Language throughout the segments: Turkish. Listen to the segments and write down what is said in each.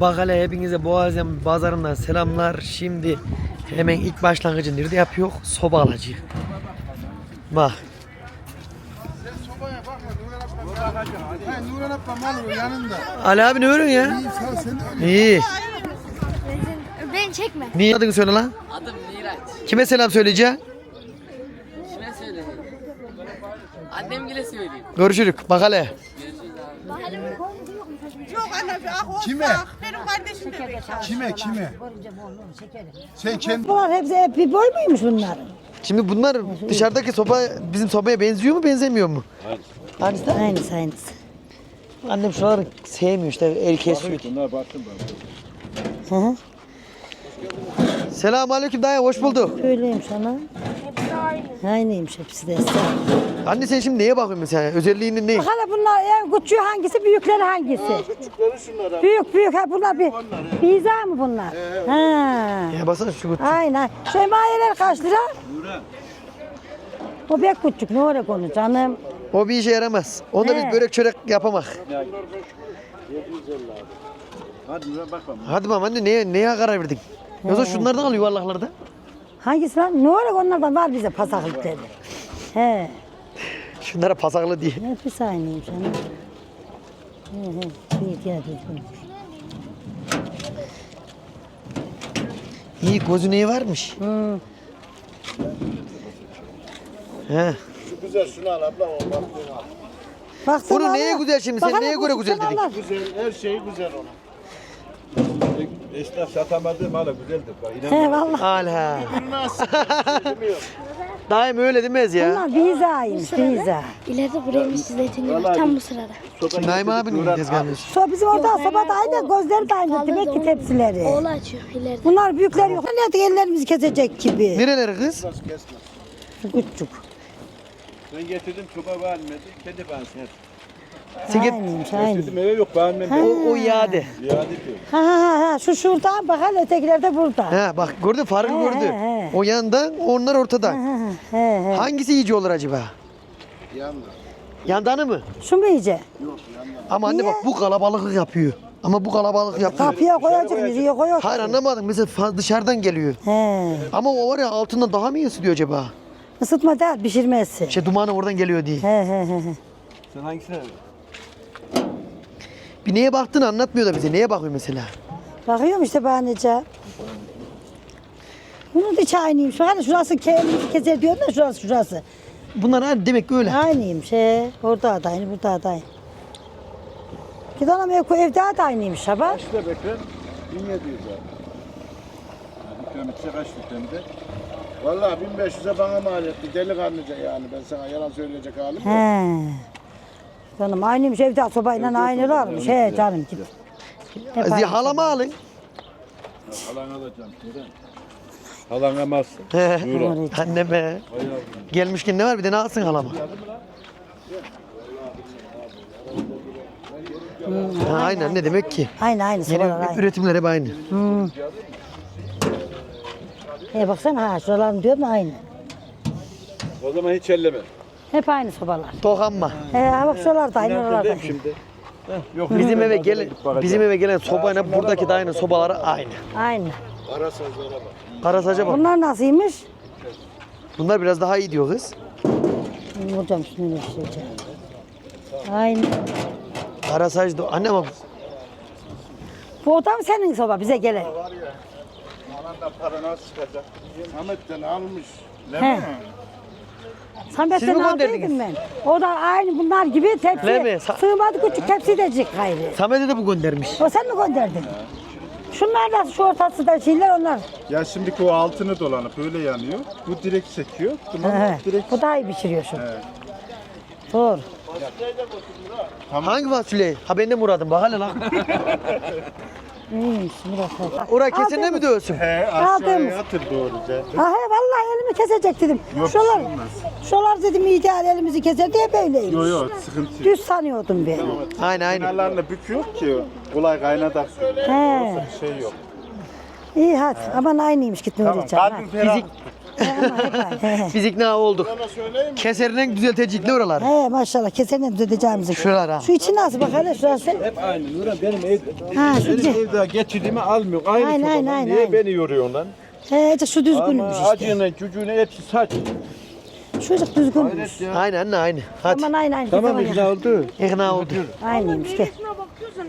Bakale hepinize Boğaziyen pazarından selamlar. Şimdi hemen ilk başlangıcı nerede yapıyor? Soba alacak. Bak. Sobaya bakma Nurhan abla. Ha Nurhan abla mal o yanında. Ali abi ne örüyorsun ya? İyi sağ ol sen de öyle. İyi. Beni çekme. Niye adını söyle lan? Adım Miraç. Kime selam söyleyeceksin? Kime söyleyeyim? Annem bile söyleyeyim. Görüşürük. Bakale. Anne ah olsa Kime? benim kardeşim de bekar. Kime kime? Sen kendi Bunlar hepsi hep bir boy muymuş bunlar? Şimdi bunlar dışarıdaki soba bizim sobaya benziyor mu benzemiyor mu? Aynısı. da. Aynısı aynısı. Annem şuraları sevmiyor işte el kesiyor. Hı hı. Selamun aleyküm dayı hoş bulduk. Öyleyim sana. Aynıymış hepsi de. Anne sen şimdi neye bakıyorsun mesela? Özelliğinin ne? Hala bunlar en küçüğü hangisi, büyükleri hangisi? küçükleri şunlara. Büyük büyük ha bunlar bir pizza mı bunlar? Ha. Ya basana şu kutu. Aynen. Şemayeler kaç lira? O pek küçük ne olacak onu canım? O bir işe yaramaz. Onda biz He. börek çörek yapamak. Hadi Nurhan bakma. Hadi mam anne neye, neye karar verdin? Yoksa şunlardan al yuvarlaklarda. Hangisi lan? Ne olacak onlardan var bize pasaklık dedi. He. Şunlara pasaklı diye. Hepsi aynıymış canım. Bir düzgün. İyi gözü neyi varmış? Hı. He. Şu güzel şunu al abla o al. Baksana Bunu neye güzel şimdi? Sen neye göre güzel dedin? Güzel her şey güzel ona. Esnaf satamadığı malı güzeldir. Bak, inan He valla. Ala. Daim öyle demez ya. Bunlar vizacıymış viza. İleride buraya var tam bu sırada. Şimdi Naim abinin tezgahını. So bizim orada soba da aynı, gözleri de aynı. Demek ki tepsileri. Oğlu açıyor ileride. Bunlar büyükler yok. Ne ellerimizi kesecek gibi. Nereleri kız? Küçük. Ben getirdim çoba beğenmedi. Kendi beğensin. Sen git. Aynıymış aynı. Eve yok beğenmem. O, o iade. İade diyor. Ha ha ha şu şurada bak hele ötekiler de burada. He bak gördün farkı He, gördü. he, he. O yandan onlar ortadan. He he. Hangisi iyice olur acaba? Yanında. Yandanı mı? Şu mu iyice? Ama anne bak bu kalabalık yapıyor. Ama bu kalabalık yapıyor. Kapıya koyacak nereye koyacak? Hayır anlamadım. Mesela fa- dışarıdan geliyor. He. Ama o var ya altından daha mı iyi ısıtıyor acaba? Isıtma değil pişirmesi. Şey dumanı oradan geliyor diye. He he he. he. Sen hangisine? Bir neye baktığını anlatmıyor da bize. Neye bakıyor mesela? Bakıyorum işte bahanece. Bunun da içi aynıymış. Hani şurası kendimizi keser diyor da şurası şurası. Bunlar ha, demek ki öyle. Aynıymış he. Orada da aynı, burada da aynı. Anam ev, evde de aynıymış şaba. İşte bekle. 1700 abi. Bir kilometre kaç litremde? Valla 1500'e bana mal etti. Delikanlıca yani ben sana yalan söyleyecek halim yok. He. Canım aynıymış evde sobayla aynılarmış. He canım git. Hep aynı halama alın. Halan alacağım. Neden? Halan amazsın. He. Buyur. Anneme. Gelmişken ne var bir de ne alsın halama. Ha, aynen ne demek ki? Aynı aynı Yeni sobalar aynı. üretimler hep aynı. He baksana ha şuralarım diyorum da aynı. O zaman hiç elleme. Hep aynı sobalar. Dokanma. He bak şuralar da aynı oralar da. Değil mi şimdi? Yok. Bizim eve Gel. gelen bizim eve gelen sobayla buradaki de aynı sobaları aynı. Aynı. Karasaca bak. Bunlar nasılmış? Bunlar biraz daha iyi diyor kız. Şimdi ne şey. Aynı. Karasaç da anne ama Bu oda mı senin soba bize gelen? Alanda para nasıl çıkacak? Samet'ten almış. He. Sen Siz mi betten gönderdiniz? aldıydım ben. O da aynı bunlar gibi tepsi. Ne mi? Sa- Sığmadı küçük tepsi de cik gayrı. Samet'e de bu göndermiş. O sen mi gönderdin? Şunlar da şu ortası da şeyler onlar. Ya şimdiki o altını dolanıp öyle yanıyor. Bu direkt sekiyor. He. Duman direkt Bu daha iyi pişiriyor şu. Doğru. Hangi fasulye? Ha ben de Murat'ım bak hele lan. İyiymiş Murat. Ora kesene mi dövsün? He Aldığımız. aşağıya atır doğruca. Ha he vallahi elimi kesecek dedim. şolar, şolar dedim ideal elimizi keser diye böyleymiş. Yok yok sıkıntı yok. Düz sanıyordum ben. Aynen aynen. Kenarlarını büküyor ki kolay kaynadak su. He. Bir şey yok. İyi hadi. Aman aynıymış gitmiyor Tamam. Kalbim ha. ferah. Fizik Biz ikna olduk. Sana söyleyeyim mi? Keserden düzeltecek ne oralar? He maşallah keserine düzelteceğimizi. Şuralar ha. Şu içi nasıl bak hele şurası. Hep aynı. Nurhan benim ev, Ha benim evde geçirdiğimi almıyor. Aynı Aynen, sobadan. aynen, Niye aynen. beni yoruyorsun lan? He şu Ama düzgünmüş işte. cücüğüne hepsi saç. Çocuk düzgünmüş. Aynen anne aynı. Hadi. Aman aynı aynı. Tamam Tamam ikna oldu. İkna olduk. Aynıymış gel.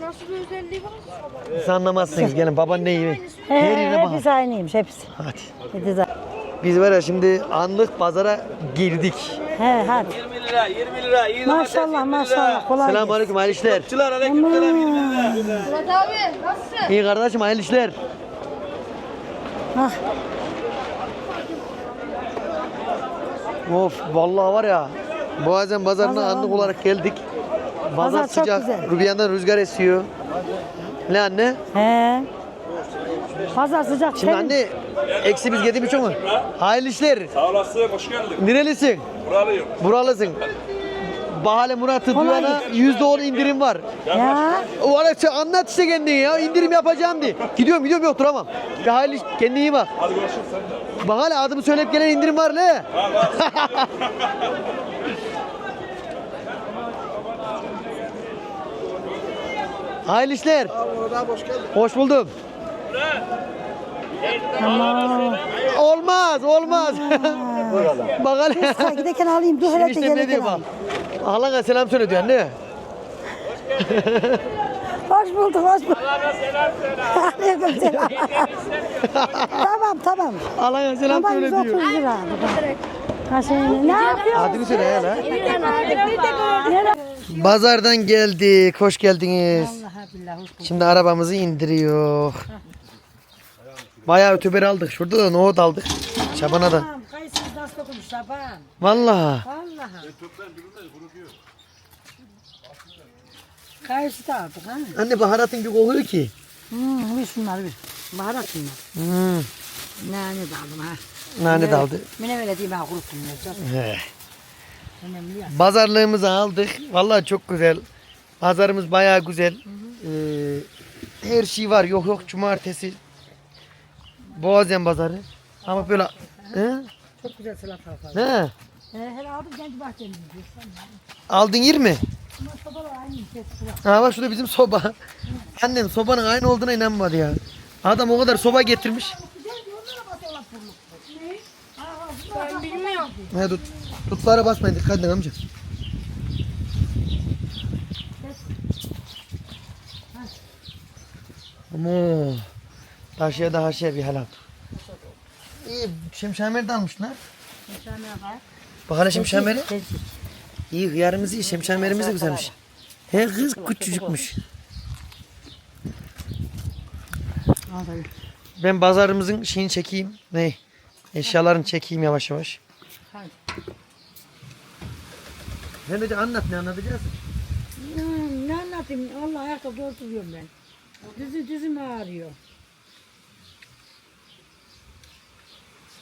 Nasıl bir özelliği var? Siz anlamazsınız. Gelin baban ne iyi. He, Her yerine hepsi aynıymış hepsi. Hadi. Hadi. Biz var ya şimdi anlık pazara girdik. He hadi. 20 lira 20 lira. İyi Maşallah maşallah kolay gelsin. Selamun aleyküm hayırlı işler. Murat abi nasılsın? İyi kardeşim hayırlı işler. Hah. Of vallahi var ya. Boğazen pazarına Pazar anlık anlık. olarak geldik. Pazar, Pazar çok sıcak. güzel. Rüzgar esiyor. Ne anne? He. Pazar sıcak. Şimdi serin. anne eksi biz getirmiş mu? Hayırlı işler. Sağ olasın, hoş geldin. Nerelisin? Buralıyım. Buralısın. Bahane Murat'ı Kolay duyana yüzde on indirim var. Ya. O ara sen anlat işte kendini ya. indirim yapacağım diye. Gidiyorum gidiyorum yok duramam. Bir hayırlı iş- kendine iyi bak. Hadi görüşürüz sen de. Bak hala adımı söyleyip gelen indirim var ne? Hayırlı işler. Hoş buldum. Olmaz, olmaz. bak hele. Ha, giderken alayım. Dur hele de Eniştem ne diyor bak. Ahlana selam söyle diyor anne. Hoş bulduk, hoş bulduk. Aleyküm selam. tamam, tamam. Ahlana selam Tamam, söyle 130 diyor. lira. Ha şimdi ne yapıyorsun? Adını söyle hele. Nere? Bazardan geldik. Hoş geldiniz. Şimdi arabamızı indiriyor. Bayağı ötüber aldık. Şurada da nohut aldık. Şaban'a da. Kayısız nasıl okumuş Şaban? Vallahi. Vallahi. Kayısı da aldık ha. Anne baharatın bir kokuyor ki. Hmm, bir şunları bir. Baharat bunlar. Hmm. Nane de aldım ha. Nane de aldı. Mine öyle diyeyim ha kuruttum ya. Çok He. önemli ya. Pazarlığımızı aldık. Vallahi çok güzel. Pazarımız bayağı güzel. Ee, her şey var. Yok yok cumartesi. Boğazen pazarı. Ama böyle He? Çok güzel salata var. He, hele aldım kendi bahçemde. Aldın yer mi? Ama sobalar aynı ses sıra. Ha bak şurada bizim soba. Annem sobanın aynı olduğuna inanmadı ya. Adam o kadar soba getirmiş. Ben bilmiyorum. He tut. Tutlara basmayın dikkat edin amca. Ama taşıya da haşiye bir helal. İyi şemşamer de almışlar. Bak hele şemşameri. İyi hıyarımız iyi şemşamerimiz de güzelmiş. He kız küçücükmüş. Ben pazarımızın şeyini çekeyim. Ne? Eşyalarını çekeyim yavaş yavaş. Hem de anlat ne anlatacağız? Hmm, ne anlatayım? Allah ayakta oturuyorum ben. Dizi dizim ağrıyor.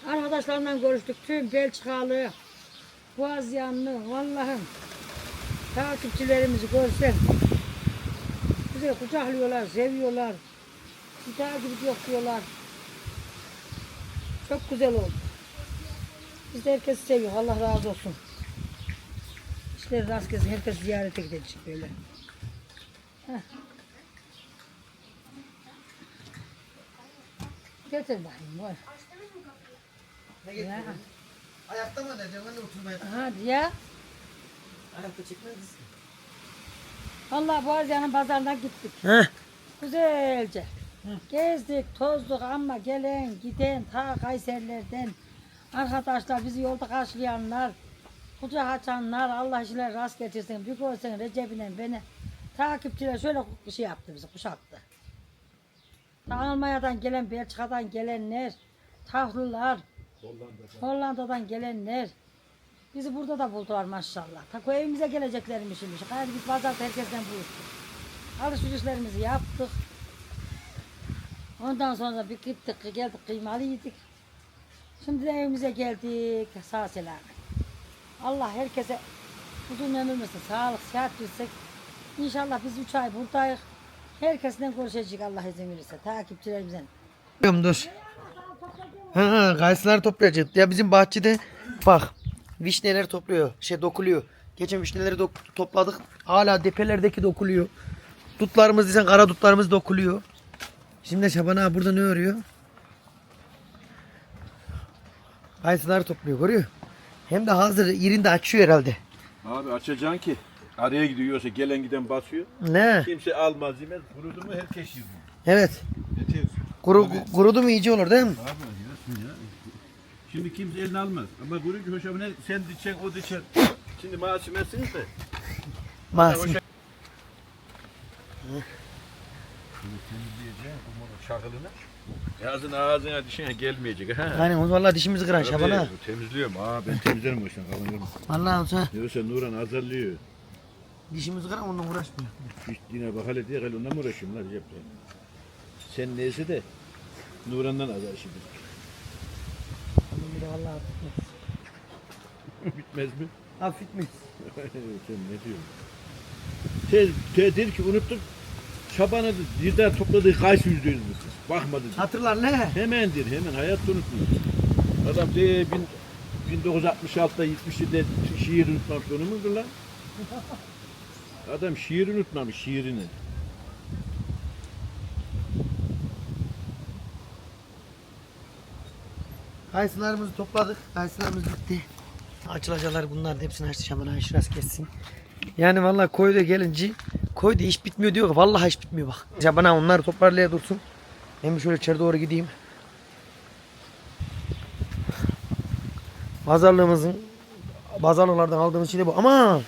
Arkadaşlarımla görüştük. Tüm Belçikalı, Boğazyanlı, Allah'ım. Takipçilerimizi görsen. Bizi kucaklıyorlar, seviyorlar. Bir takip yok diyorlar. Çok güzel oldu. Biz de herkesi seviyor. Allah razı olsun. İşte rast gelsin. Herkes ziyarete gidecek böyle. Heh. Getir bakayım. Var. Ya. Ayakta mı edeceğim? Anne oturmaya. Hadi ya. Ayakta çekmez misin? Allah Boğaziyan'ın pazarına gittik. Heh. Güzelce. Gezdik, tozduk ama gelen, giden, ta Kayserilerden arkadaşlar bizi yolda karşılayanlar, kucak açanlar, Allah işler rast getirsin. Bir görsen Recep'le beni takipçiler şöyle bir şey yaptı bizi, kuşattı. Ta Almanya'dan gelen, Belçika'dan gelenler, Tahlılar, Hollanda'dan gelenler, bizi burada da buldular maşallah. Ta evimize geleceklermişmiş. Hadi biz pazarda herkesten buluştuk. Alışverişlerimizi yaptık. Ondan sonra bir gittik, geldik kıymalı yedik. Şimdi de evimize geldik. Sağ selamet. Allah herkese uzun ömür versin, sağlık, sıhhat versin. İnşallah biz üç ay buradayız. Herkesinden görüşecek Allah izin verirse. Takipçilerimizden. Dur. Ha, kayısıları toplayacağız. Ya bizim bahçede bak vişneler topluyor. Şey dokuluyor. Geçen vişneleri dok- topladık. Hala depelerdeki dokuluyor. Dutlarımız desen kara dutlarımız dokuluyor. Şimdi Şaban abi burada ne örüyor? Kayısıları topluyor görüyor. Hem de hazır yerinde açıyor herhalde. Abi açacaksın ki araya gidiyorsa gelen giden basıyor. Ne? Kimse almaz yemez. Kurudu mu herkes yiyor. Evet. Yeter. Kuru, kurudu mu iyice olur değil mi? Abi. Şimdi kimse eline almaz. Ama kurunca hoşuma ne sen dikeceksin o dikeceksin. Şimdi maaş yemersiniz de. Mahsun. Temizleyeceksin kumunun şakılını. Yazın ağzına dişine gelmeyecek ha. Aynen o vallahi dişimizi kıran Şaban ha. Tabii, Temizliyorum abi ben temizlerim o işten kalın Vallahi olsa Yoksa Nuran azarlıyor. dişimizi kıran onunla uğraşmıyor. Hiç yine bak hele diye onunla mı uğraşıyorum lan Recep? Sen neyse de Nuran'dan azar şimdi. Vallahi Bitmez mi? hafif mi? Sen ne diyorsun? Te, te dedi ki unuttum. Şaban'a birden topladığı yüzdüğünüz mü kız? Bakmadı. dedi. Hatırlar ne? Hemen der, hemen hayatta unutmuyor. Adam de bin, 1966'da 77'de şiir unutmamış onu mu lan? Adam şiir unutmamış şiirini. Kayısılarımızı topladık. Kayısılarımız bitti. Açılacaklar bunlar da hepsini açtı Ayşe rast kessin. Yani vallahi koyda gelince koyda iş bitmiyor diyor. Vallahi iş bitmiyor bak. Şaban ağa onları toparlaya dursun. Ben bir şöyle içeri doğru gideyim. Pazarlığımızın pazarlıklardan aldığımız şey de bu. Ama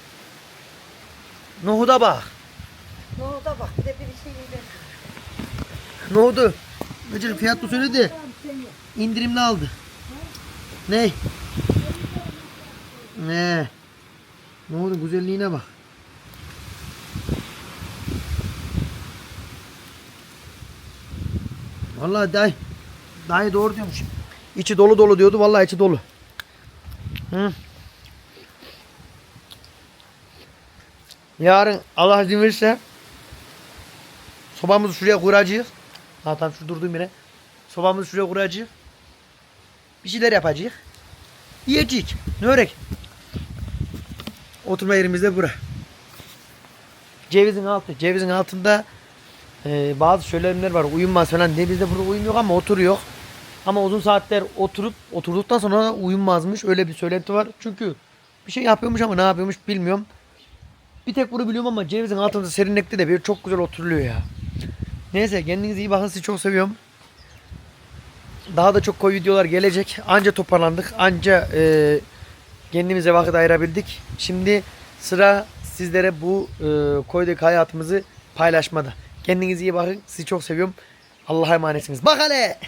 Nohuda bak. Nohuda bak bir de bir şey yedi. Nohudu. Necil fiyatlı söyledi. İndirimli aldı. Ne? Ne? Nohudun güzelliğine bak. Vallahi day. Dayı doğru diyormuş. İçi dolu dolu diyordu. Vallahi içi dolu. Hı. Yarın Allah izin verirse sobamızı şuraya kuracağız. Tam şu durduğum yere. Sobamızı şuraya kuracağız. Bir şeyler yapacağız. Yiyecek. Ne örek? Oturma yerimiz de bura. Cevizin altı. Cevizin altında e, bazı söylemler var. Uyunmaz falan diye. Bizde burada uyum yok ama oturuyor. Ama uzun saatler oturup oturduktan sonra uyunmazmış. Öyle bir söylenti var. Çünkü bir şey yapıyormuş ama ne yapıyormuş bilmiyorum. Bir tek bunu biliyorum ama cevizin altında serinlikte de bir çok güzel oturuluyor ya. Neyse kendinize iyi bakın sizi çok seviyorum. Daha da çok koyu videolar gelecek. Anca toparlandık. Anca e, kendimize vakit ayırabildik. Şimdi sıra sizlere bu e, koydaki hayatımızı paylaşmada. Kendinize iyi bakın. Sizi çok seviyorum. Allah'a emanetsiniz. Bak hele.